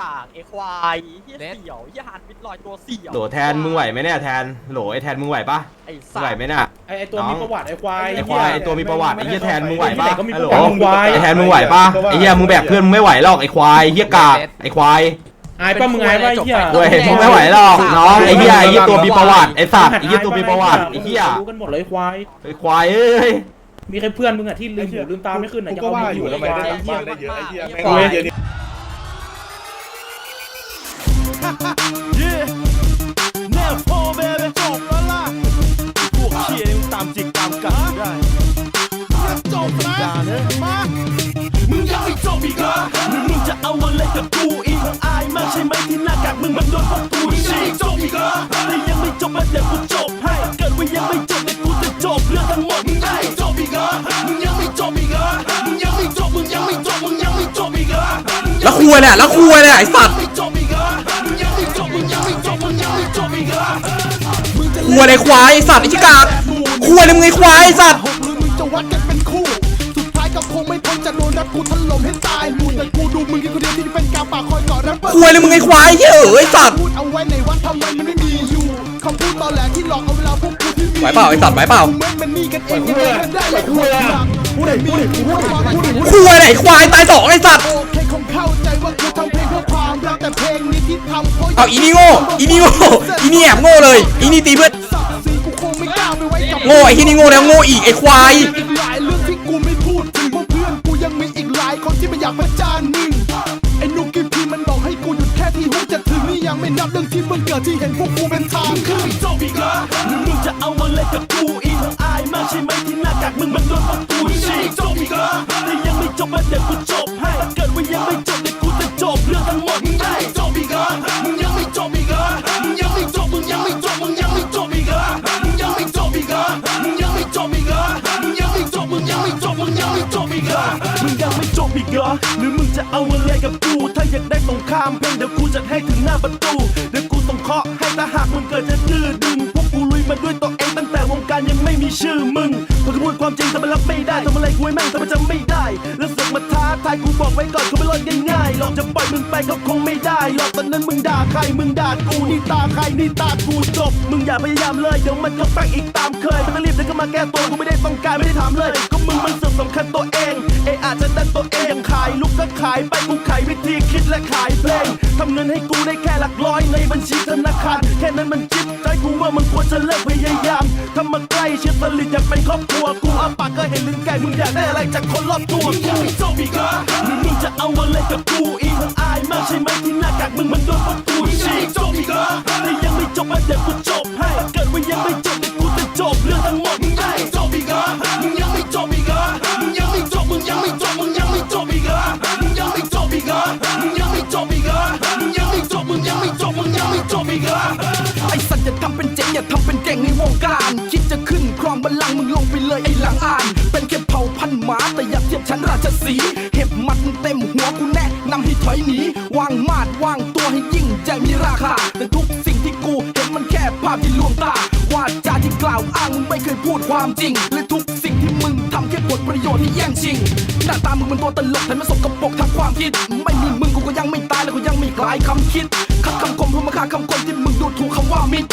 กากไอ้ควายเฮียเสี่ยวเฮียหันมิดลอยตัวเสี่ยวโหลแทนมึงไหวไหมเนี่ยแทนโหลไอ้แทนมึงไหวปะไอ้มึงสัไหวตว์ไหมเนี่ย ไอไอตัวมีประวัติไอควายไอ้ควายไอ้ตัวมีประวัติไอ้เหี้ยแทนมึงไหวปะก็มีฮัลปโหลระวัติมึงควายไอ้แทนมึงไหวปะไอ้เหี้ยมึงแบกเพื่อนมึงไม่ไหวหรอกไอ้ควายเหี้ยกากไอ้ควายอายป่ะมึงอายป่ะไอ้เหี้ยเว้ยมึงไม่ไหวหรอกน้องไอ้เหี้ยไอ้เหี้ยตัวมีประวัติไอ้สัตว์ไอ้เหี้ยตัวมีประวัติไอ้เหี้ยรู้กันหมดเลยควาย ไอ้ควายเอ้ยมีแค่เพื่อนมึงอะที่ลืมหูลืมตาไม่ขึ้นอะกูจะก็เอาว่ามึงออยู่ยู่ทำไมควาได้ยบ้านได้เยอะไอ้เหี้ยแม่งเว้ยเยอะนี่ แน่พอเบเบจบแล้วล่ะพวกเชียร์ยังตามจิกตามกัดได้จบนะมามึงยังไม่จบอีกเหรอหรือมึงจะเอาอะไรกับกูอีกอายมากใช่ไหมที่หน้ากากมึงมันโดนพวกกูฉีกจบอีกเหรอแต่ยังไม่จบแล้วเดี๋ยวกูจบให้เกิดว่ายังไม่จบเดี๋ยวกูจะจบเรื่องทั้งหมดมึงได้จบอีกเหรอมึงยังไม่จบอีกเหรอมึงยังไม่จบมึงยังไม่จบมึงยังไม่จบอีกเหรอ แล้วคุยเนี่ยแล้วคุยเนี่ยไอ้สัตว์ มึงจะคุยอะไรควายไอ้สัตว์ไอ้ชิกากคุยอะไรมึงไอ้ควายไอ้สัตว์หกหรือมึงจะวัดกันเป็นคู่สุดท้ายก็คงไม่พ้นจะโดนรัดกูถล่มให้ตายมูแต่กูดูมึงแค่คนเดียวที่เป็นกาปากคอยกอดรับคุยอะไรมึงไอ้ควายเหี้ยเอ๋ยไอ้สัตว์พูดเอาไว้ในวัดทำไมมันไม่มีอยู่คำพูดตอแหลที่หลอกเอาเวลาพวกกูที่มีไหวเปล่าไอ้สัตว์ไหวเปล่าเหมือนมันมีกันเองยังไงก็ได้แหละพูดพูดไหนพูดไหนพูดไหนพูดไหนคุยอะไรควายตายสองไอ้สัตว์โอเคคงเข้าใจว่ากูทำเพลงเพื่อความรักแต่เพลงนี้ที่ทำเพราะเอาอีนี่โง่อีนี่โง่อีนี่แอบโง่เลยอีนี่ตีเพื่อน โง่ไอ้ที่นี่โง่แล้วโง่อีกไอ้ควายอีกหลายเรื่องที่กูไม่พูดถึงเพราะเพื่อนกูยังมีอีกหลายคนที่ไม่อยากประจานมึงไอ้นุกกี้พีมันบอกให้กูหยุดแค่ที่ฮุกจะถึงนี่ยังไม่นับเรื่องที่มึงเกิดที่เห็นพวกกูเป็นทางขึ้นจบอีกเหรอหรือมึงจะเอาอะไรกับกูอีกอายมากใช่ไหมที่หน้ากากมึงมันโดนพวกกูฉีกจบอีกเหรอแต่ยังไม่จบมาเดี๋ยวกู ยังไม่จบมึงยังไม่จบอีกเหรอมึงยังไม่จบอีกเหรอหรือมึงจะเอาอะไรกับกู ถ้าอยากได้สงครามเพลงเดี๋ยวกูจัดให้ถึงหน้าประตูเดี๋ยวกูส่งเคราะให้ถ้าหากมึงเกิดจะดื้อดึงพวกกูลุยมาด้วยตัวเองตั้งแต่วงการยังไม่มีชื่อมึงพอกูพูดความจริงแต่มันรับไม่ได้ทำอะไรกูไม่แม่งแต่มันจำไม่ได้ แล้วสึกมาท้าทายกูบอกไว้ก่อนกูไม่รอดง่ายๆหรอกจะปล่อยมึงไปก็คงไม่ได้หรอกตอนนั้นมึงด่าใครมึงด่ากูนี่ตาใครนี่ตากูจบ มึงอย่าพยายามเลยเดี๋ยวมันก็แป้งอีกตามเคยไม่ต้องรีบเดี๋ยวก็มาแก้ตัวกูไม่ได้ต้องการไม่ได้ถามเลยก็มึงมันเสือกสำคัญตัวเองเออาจจะดันตัวเองขายลูกก็ขายไปกูขายวิธีคิดและขายเพลงทำเงินให้กูได้แค่หลักร้อยในบัญชีธนาคารแค่นั้นมันจิตใจกูว่ามันควรจะเลิกพยายามทำมาใกล้เชื่อสลิดอยากเป็นครอบครัวกูอาปากก็เห็นลึงไก่มึงอยากได้อะไรจากคนรอบตัวกูจบอีกหรือมึงจะเอาอะไรกับกูอีกอายมากใช่ไหมที่หน้ากากมึงมันโดนปัดกูฉีกจบอีกเหรอแต่ยังไม่จบมาเดี๋ยวกูจบให้เกิดว่ายังไม่จบเดี๋ยวกูจะจบเรื่องทั้งหมด การคิดจะขึ้นครองบัลลังก์มึงลงไปเลยไอ้หลังอ่าน เป็นแค่เผ่าพันหมาแต่อย่าเทียบฉันราชสีห์เห็บมัดมึงเต็มหัวกูแน่นำให้ถอยหนีวางมาดวางตัวให้ยิ่งใหญ่มีราคาแต่ทุกสิ่งที่กูเห็นมันแค่ภาพที่ลวงตาวาจาที่กล่าวอ้างมึงไม่เคยพูดความจริง และทุกสิ่งที่มึงทำแค่ผลประโยชน์ที่แย่งชิงหน้าตามึงมันตัวตลกแต่ไม่สกปรกทางความคิด ไม่มีมึงกูก็ยังไม่ตายและกูยังไม่คลายคำคิดคัดคำคมเพื่อมาฆ่าคำคนที่มึงดูถูกคำว่ามิตร